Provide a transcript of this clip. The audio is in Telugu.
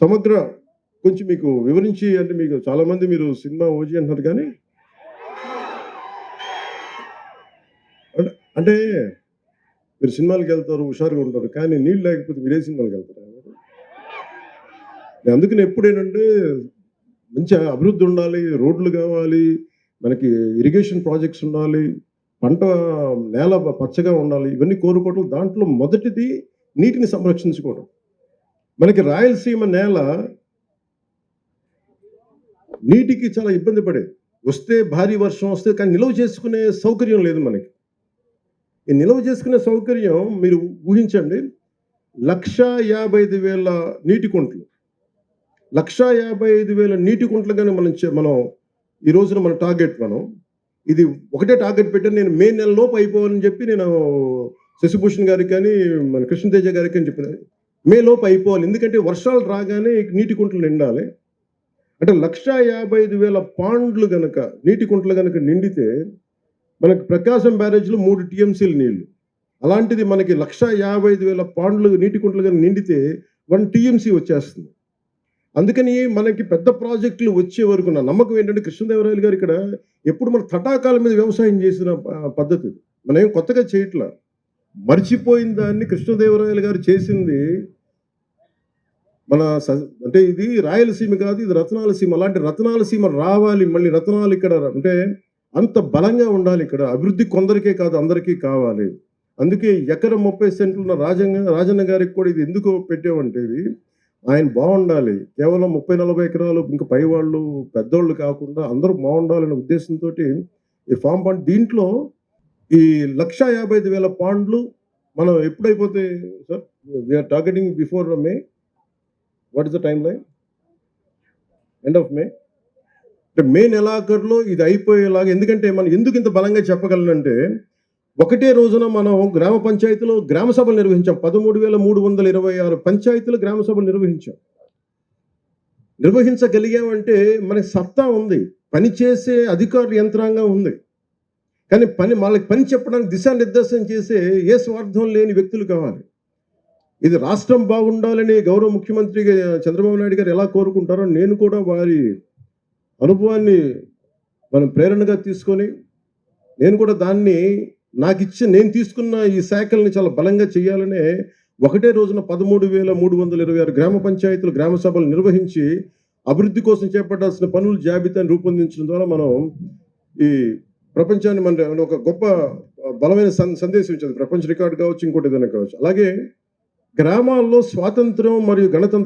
సమగ్ర కొంచెం మీకు వివరించి అంటే మీకు చాలామంది మీరు సినిమా ఓజీ అంటున్నారు కానీ అంటే- మీరు సినిమాలకు వెళ్తారు హుషారుగా ఉంటారు కానీ నీళ్ళు లేకపోతే మీరే సినిమాలకు వెళ్తారు? నేను అందుకని ఎప్పుడేనంటే మంచి అభివృద్ధి ఉండాలి రోడ్లు కావాలి మనకి ఇరిగేషన్ ప్రాజెక్ట్స్ ఉండాలి పంట నేల పచ్చగా ఉండాలి ఇవన్నీ కోరుకోవటం దాంట్లో మొదటిది నీటిని సంరక్షించుకోవడం మనకి రాయలసీమ నేల నీటికి చాలా ఇబ్బంది పడేది. వస్తే భారీ వర్షం వస్తే కానీ నిల్వ చేసుకునే సౌకర్యం లేదు మనకి. ఈ నిల్వ చేసుకునే సౌకర్యం మీరు ఊహించండి. లక్ష యాభై ఐదు వేల నీటి కుంటలు. లక్ష యాభై ఐదు వేల నీటి కుంట్లు కానీ మనం మనం ఈ రోజున మన టార్గెట్ మనం. ఇది ఒకటే టార్గెట్ పెట్టాను నేను మే నెలలోపు అయిపోవాలని చెప్పి నేను శశిభూషణ్ గారికి కానీ మన కృష్ణతేజ గారికి అని చెప్పిన మేలోపు అయిపోవాలి. ఎందుకంటే వర్షాలు రాగానే నీటి కుంటలు నిండాలి. అంటే లక్ష యాభై ఐదు వేల పాండ్లు గనక నీటి కుంటలు గనక నిండితే మనకి ప్రకాశం బ్యారేజ్లో మూడు టీఎంసీలు నీళ్ళు. అలాంటిది మనకి లక్ష యాభై ఐదు వేల పాండ్లు నీటి కుంటలు కనుక నిండితే వన్ టీఎంసీ వచ్చేస్తుంది. అందుకని మనకి పెద్ద ప్రాజెక్టులు వచ్చే వరకు నా నమ్మకం ఏంటంటే కృష్ణదేవరాయలు గారు ఇక్కడ ఎప్పుడు మన తటాకాల మీద వ్యవసాయం చేసిన పద్ధతి. మనం ఏం కొత్తగా చేయట్లా. మర్చిపోయిన దాన్ని కృష్ణదేవరాయలు గారు చేసింది మన స- అంటే ఇది రాయలసీమ కాదు ఇది రత్నాలసీమ. అలాంటి రత్నాలసీమ రావాలి మళ్ళీ రత్నాలు ఇక్కడ అంటే అంత బలంగా ఉండాలి ఇక్కడ. అభివృద్ధి కొందరికే కాదు అందరికీ కావాలి. అందుకే ఎకరం ముప్పై సెంట్లు ఉన్న రాజన్న రాజన్న గారికి కూడా ఇది ఎందుకు పెట్టామంటే ఇది ఆయన బాగుండాలి. కేవలం ముప్పై నలభై ఎకరాలు ఇంకా పై వాళ్ళు పెద్దోళ్ళు కాకుండా అందరూ బాగుండాలనే ఉద్దేశంతో ఈ ఫామ్ పాండ్ దీంట్లో ఈ లక్ష యాభై ఐదు వేల పాండ్లు మనం ఎప్పుడైపోతే sir we're targeting before May what is the timeline end of May అంటే మే నెలాఖరులో ఇది అయిపోయేలాగా ఎందుకంటే మనం ఎందుకు ఇంత బలంగా చెప్పగలనంటే ఒకటే రోజున మనం గ్రామ పంచాయతీలో గ్రామ సభలు నిర్వహించాం. పదమూడు వేల మూడు వందల ఇరవై ఆరు పంచాయతీలు గ్రామ సభలు నిర్వహించాం. నిర్వహించగలిగామంటే మనకి సత్తా ఉంది. పని చేసే యంత్రాంగం ఉంది. కానీ పని వాళ్ళకి పని చెప్పడానికి దిశానిర్దేశం చేసే ఏ స్వార్థం లేని వ్యక్తులు కావాలి. ఇది రాష్ట్రం బాగుండాలని గౌరవ ముఖ్యమంత్రి చంద్రబాబు నాయుడు గారు ఎలా కోరుకుంటారో నేను కూడా వారి అనుభవాన్ని మనం ప్రేరణగా తీసుకొని నేను కూడా దాన్ని నాకు ఇచ్చి నేను తీసుకున్న ఈ శాఖల్ని చాలా బలంగా చేయాలనే ఒకటే రోజున పదమూడు వేల మూడు వందల ఇరవై ఆరు గ్రామ పంచాయతీలు గ్రామ సభలు నిర్వహించి అభివృద్ధి కోసం చేపట్టాల్సిన పనుల జాబితాను రూపొందించడం ద్వారా మనం ఈ ప్రపంచాన్ని మన ఒక గొప్ప బలమైన సం- సందేశం ఇచ్చింది. ప్రపంచ రికార్డు కావచ్చు ఇంకోటి ఏదైనా కావచ్చు. అలాగే గ్రామాల్లో స్వాతంత్రం మరియు గణతంత్రం